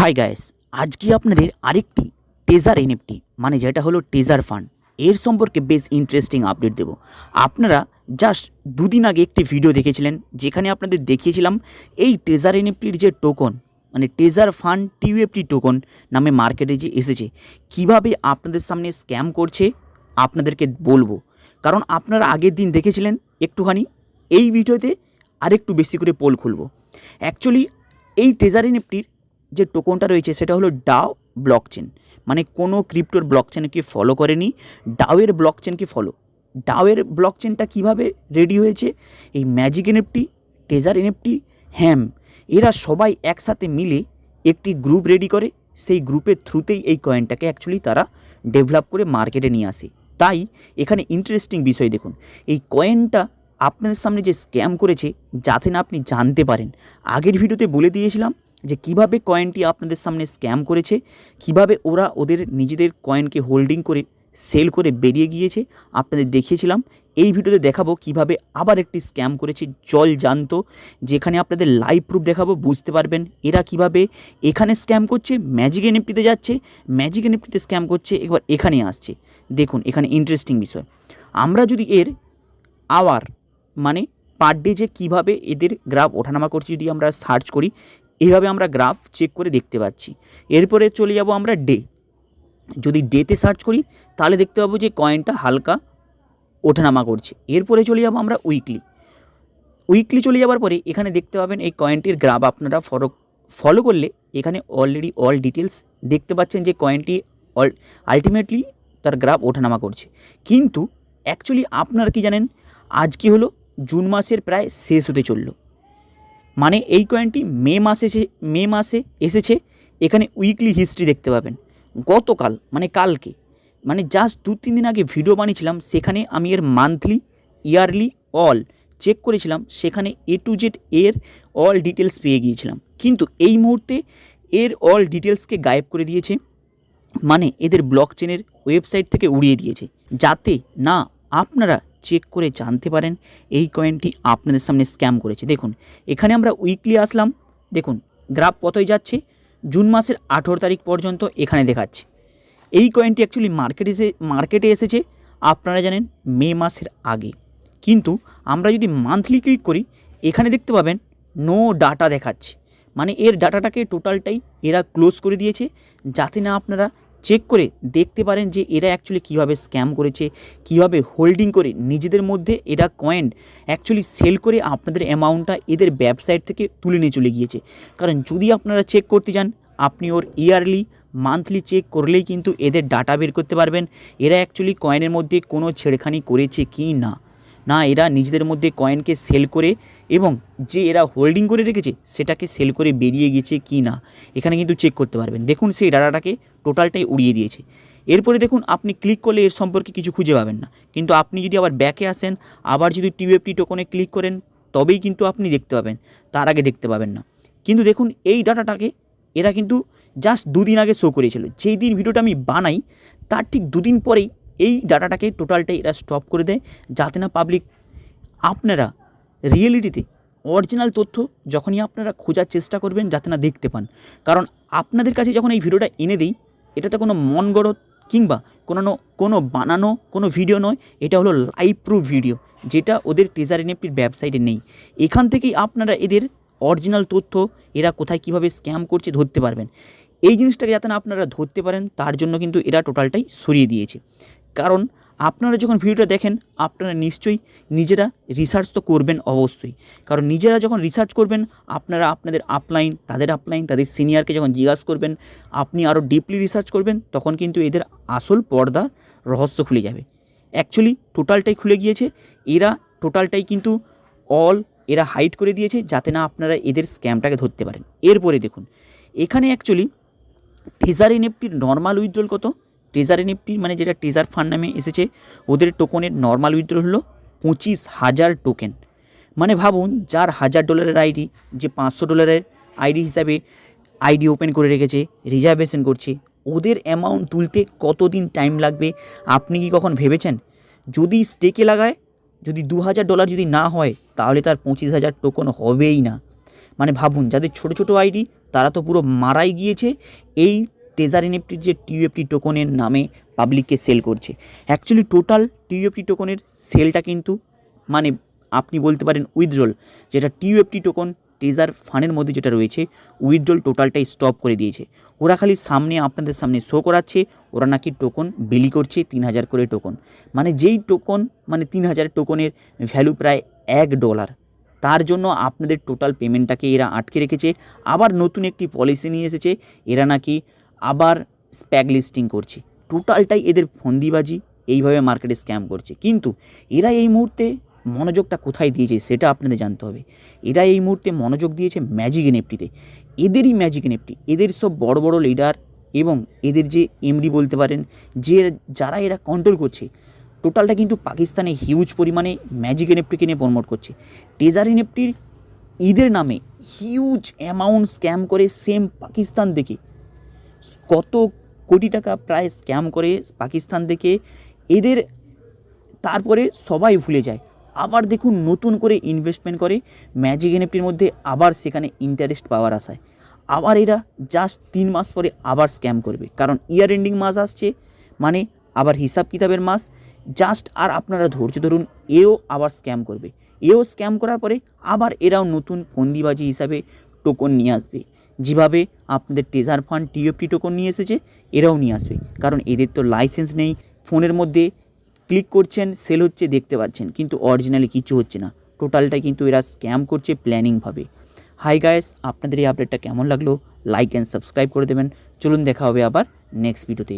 Hi guys আজকে আপনাদের আরেকটি টেজার এনএফটি মানে যেটা হলো টেজার ফান্ড এর সম্পর্কে বেশ ইন্টারেস্টিং আপডেট দেব। আপনারা জাস্ট দুদিন আগে একটি ভিডিও দেখেছিলেন, যেখানে আপনাদের দেখিয়েছিলাম এই টেজার এনএফটির যে টোকন মানে টেজার ফান্ড টিউএফটি টোকন নামে মার্কেটে যে এসেছে, কীভাবে আপনাদের সামনে স্ক্যাম করছে, আপনাদেরকে বলব। কারণ আপনারা আগের দিন দেখেছিলেন একটুখানি, এই ভিডিওতে আরেকটু বেশি করে পোল খুলবো। অ্যাকচুয়ালি এই ট্রেজার এনএফটির যে টোকনটা রয়েছে সেটা হলো ডাও ব্লকচেন মানে কোনো ক্রিপ্টোর ব্লক ব্লকচেনকে ফলো করেনি? ডাওয়ের ব্লক ব্লকচেনকে ফলো ডাওয়ের ব্লকচেনটা কীভাবে রেডি হয়েছে? এই ম্যাজিক এনএফটি ট্রেজার এনএফটি হ্যাম এরা সবাই একসাথে মিলে একটি গ্রুপ রেডি করে। সেই গ্রুপের থ্রুতেই এই কয়েনটাকে অ্যাকচুয়ালি তারা ডেভেলপ করে মার্কেটে নিয়ে আসে। তাই এখানে ইন্টারেস্টিং বিষয় দেখুন। এই কয়েনটা আপনাদের সামনে যে স্ক্যাম করেছে, যাতে না আপনি জানতে পারেন। আগের ভিডিওতে বলে দিয়েছিলাম যে কীভাবে কয়েনটি আপনাদের সামনে স্ক্যাম করেছে, কীভাবে ওরা ওদের নিজেদের কয়েনকে হোল্ডিং করে সেল করে বেরিয়ে গিয়েছে, আপনাদের দেখিয়েছিলাম। এই ভিডিওতে দেখাবো কীভাবে আবার একটি স্ক্যাম করেছে জল জানতো, যেখানে আপনাদের লাইভ প্রুফ দেখাবো, বুঝতে পারবেন এরা কীভাবে এখানে স্ক্যাম করছে ম্যাজিক এনএফটিতে যাচ্ছে ম্যাজিক এনএফটিতে স্ক্যাম করছে, একবার এখানে আসছে। দেখুন, এখানে ইন্টারেস্টিং বিষয়। আমরা যদি এর আওয়ার মানে পার ডে যে কীভাবে এদের গ্রাফ ওঠানামা করছে যদি আমরা সার্চ করি এইভাবে আমরা গ্রাফ চেক করে দেখতে পাচ্ছি। এরপরে চলে যাব আমরা ডে যদি ডেতে সার্চ করি, তাহলে দেখতে পাবো যে কয়েনটা হালকা ওঠানামা করছে। এরপরে চলে যাব আমরা উইকলি উইকলি চলে যাওয়ার পরে এখানে দেখতে পাবেন এই কয়েনটির গ্রাফ আপনারা ফলো ফলো করলে এখানে অলরেডি অল ডিটেলস দেখতে পাচ্ছেন যে কয়েনটি অল আলটিমেটলি তার গ্রাফ ওঠানামা করছে। কিন্তু অ্যাকচুয়ালি আপনারা কি জানেন? আজকে হলো? জুন মাসের প্রায় শেষ হতে চলল। মানে এই কয়েনটি মে মাসে মে মাসে এসেছে। এখানে উইকলি হিস্ট্রি দেখতে পাবেন। গতকাল মানে কালকে মানে জাস্ট দু তিন দিন আগে ভিডিও বানিয়েছিলাম। সেখানে আমি এর মান্থলি ইয়ারলি অল চেক করেছিলাম। সেখানে এ টু জেড এর অল ডিটেলস পেয়ে গিয়েছিলাম। কিন্তু এই মুহূর্তে এর অল ডিটেলসকে গায়েব করে দিয়েছে। মানে এদের ব্লক চেনের ওয়েবসাইট থেকে উড়িয়ে দিয়েছে। যাতে না আপনারা চেক করে জানতে পারেন। এই কয়েনটি আপনাদের সামনে স্ক্যাম করেছে। দেখুন, এখানে আমরা উইকলি আসলাম। দেখুন গ্রাফ কতই যাচ্ছে? জুন মাসের আঠেরো তারিখ পর্যন্ত এখানে দেখাচ্ছে। এই কয়েনটি অ্যাকচুয়ালি মার্কেটে এসে মার্কেটে এসেছে। আপনারা জানেন, মে মাসের আগে। কিন্তু আমরা যদি মান্থলি ক্লিক করি, এখানে দেখতে পাবেন নো ডাটা দেখাচ্ছে। মানে এর ডাটাটাকে টোটালটাই এরা ক্লোজ করে দিয়েছে। যাতে না আপনারা চেক করে দেখতে পারেন যে এরা অ্যাকচুয়ালি কীভাবে স্ক্যাম করেছে, কীভাবে হোল্ডিং করে নিজেদের মধ্যে এরা কয়েন অ্যাকচুয়ালি সেল করে আপনাদের অ্যামাউন্টটা এদের ওয়েবসাইট থেকে তুলে নিয়ে চলে গিয়েছে। কারণ যদি আপনারা চেক করতে যান, আপনি ওর ইয়ারলি মান্থলি চেক করলেই কিন্তু এদের ডাটা বের করতে পারবেন। এরা অ্যাকচুয়ালি কয়েনের মধ্যে কোনো ছেড়খানি করেছে কি না? না, এরা নিজেদের মধ্যে কয়েনকে সেল করে এবং যে এরা হোল্ডিং করে রেখেছে, সেটাকে সেল করে বেরিয়ে গেছে কি না, এখানে কিন্তু চেক করতে পারবেন। দেখুন, সেই ডাটাটাকে টোটালটাই উড়িয়ে দিয়েছে। এরপরে দেখুন, আপনি ক্লিক করলে এর সম্পর্কে কিছু খুঁজে পাবেন না। কিন্তু আপনি যদি আবার ব্যাকে আসেন, আবার যদি টিউএফটি টোকনে ক্লিক করেন, তবেই কিন্তু আপনি দেখতে পাবেন, তার আগে দেখতে পাবেন না। কিন্তু দেখুন, এই ডাটাটাকে এরা কিন্তু জাস্ট দুদিন আগে শো করেছিল। যেই দিন ভিডিওটা আমি বানাই, তার ঠিক দুদিন পরেই এই ডাটাটাকে টোটালটাই এরা স্টপ করে দেয়। যাতে না পাবলিক আপনারা রিয়েলিটিতে অরিজিনাল তথ্য যখনই আপনারা খোঁজার চেষ্টা করবেন, যাতে না দেখতে পান। কারণ আপনাদের কাছে যখন এই ভিডিওটা এনে দিই, এটাতে কোনো মন গড়ত কিংবা কোনো কোনো বানানো, কোনো ভিডিও নয়, এটা হলো লাইভ প্রুফ ভিডিও যেটা ওদের টেজার এনএফটির ওয়েবসাইটে নেই। এখান থেকেই আপনারা এদের অরিজিনাল তথ্য এরা কোথায় কীভাবে স্ক্যাম করছে ধরতে পারবেন। এই জিনিসটাকে যাতে না আপনারা ধরতে পারেন, তার জন্য কিন্তু এরা টোটালটাই সরিয়ে দিয়েছে। কারণ আপনারা যখন ভিডিওটা দেখেন, আপনারা নিশ্চয়ই নিজেরা রিসার্চ তো করবেন অবশ্যই। কারণ নিজেরা যখন রিসার্চ করবেন, আপনারা আপনাদের আপলাইন তাদের আপলাইন তাদের সিনিয়রকে যখন জিজ্ঞাসা করবেন, আপনি আরও ডিপলি রিসার্চ করবেন, তখন কিন্তু এদের আসল পর্দা রহস্য খুলে যাবে। অ্যাকচুয়ালি টোটালটাই খুলে গিয়েছে। এরা টোটালটাই কিন্তু অল এরা হাইড করে দিয়েছে যাতে না আপনারা এদের স্ক্যামটাকে ধরতে পারেন। এরপরে দেখুন, এখানে অ্যাকচুয়ালি টেজার এনএফটির নর্মাল উইথড্রল কত? টেজার এনএফটি মানে যেটা টেজার ফান্ড নামে এসেছে, ওদের টোকনের নর্মাল উইথড্রল হলো পঁচিশ হাজার টোকেন মানে ভাবুন, যার হাজার ডলারের আইডি যে পাঁচশো ডলারের আইডি হিসাবে আইডি ওপেন করে রেখেছে রিজার্ভেশন করছে, ওদের অ্যামাউন্ট তুলতে কতদিন টাইম লাগবে? আপনি কি কখন ভেবেছেন? যদি স্টেকে লাগায়, যদি দু হাজার ডলার যদি না হয়, তাহলে তার পঁচিশ হাজার টোকন হবেই না। মানে ভাবুন, যাদের ছোটো ছোটো আইডি তারা তো পুরো মারাই গিয়েছে, এই টেজার এনএফটির যে টিউএফটি টোকনের নামে পাবলিককে সেল করছে। অ্যাকচুয়ালি টোটাল টিউএফটি টোকনের সেলটা কিন্তু মানে আপনি বলতে পারেন উইথড্রল যেটা টিউএফটি টোকন টেজার ফানের মধ্যে যেটা রয়েছে উইথড্রল টোটালটাই স্টপ করে দিয়েছে। ওরা খালি সামনে আপনাদের সামনে শো করাচ্ছে, ওরা নাকি টোকন বিলি করছে তিন হাজার করে টোকন মানে যেই টোকন মানে তিন হাজার টোকনের ভ্যালু প্রায় এক ডলার তার জন্য আপনাদের টোটাল পেমেন্টটাকে এরা আটকে রেখেছে। আবার নতুন একটি পলিসি নিয়ে এসেছে, এরা নাকি আবার স্প্যাগ লিস্টিং করছে। টোটালটাই এদের ফন্দিবাজি, এইভাবে মার্কেটে স্ক্যাম করছে। কিন্তু এরা এই মুহূর্তে মনোযোগটা কোথায় দিয়েছে সেটা আপনাদের জানতে হবে। এরা এই মুহূর্তে মনোযোগ দিয়েছে ম্যাজিক এনএফটিতে এদেরই ম্যাজিক এনএফটি এদের সব বড় বড় লিডার এবং এদের যে এমডি বলতে পারেন, যে যারা এরা কন্ট্রোল করছে টোটালটা কিন্তু পাকিস্তানে হিউজ পরিমাণে ম্যাজিক এনএফটিকে নিয়ে প্রমোট করছে। টেজার এনএফটির ঈদের নামে হিউজ অ্যামাউন্ট স্ক্যাম করে সেম পাকিস্তান থেকে কত কোটি টাকা প্রায় স্ক্যাম করে পাকিস্তান থেকে। এদের তারপরে সবাই ভুলে যায়। আবার দেখুন নতুন করে ইনভেস্টমেন্ট করে। ম্যাজিক এনএফটির মধ্যে আবার সেখানে ইন্টারেস্ট পাওয়ার আশায়। আবার এরা জাস্ট তিন মাস পরে আবার স্ক্যাম করবে। কারণ ইয়ার এন্ডিং মাস আসছে মানে আবার হিসাব কিতাবের মাস। জাস্ট আর আপনারা ধৈর্য ধরুন, এও আবার স্ক্যাম করবে। এও স্ক্যাম করার পরে আবার এরাও নতুন ফন্দিবাজি হিসাবে টোকন নিয়ে আসবে। যেভাবে আপনাদের টেজার ফান্ড টিএফটি টোকন নিয়ে এসেছে, এরাও নিয়ে আসবে। কারণ এদের তো লাইসেন্স নেই, ফোনের মধ্যে ক্লিক করছেন সেল হচ্ছে, দেখতে পাচ্ছেন। কিন্তু অরিজিনালি কিছু হচ্ছে না। টোটালটা কিন্তু এরা স্ক্যাম করছে প্ল্যানিংভাবে হাই গায়েস আপনাদের এই আপডেটটা কেমন লাগল? লাইক অ্যান্ড সাবস্ক্রাইব করে দেবেন। চলুন দেখা হবে আবার নেক্সট ভিডিওতে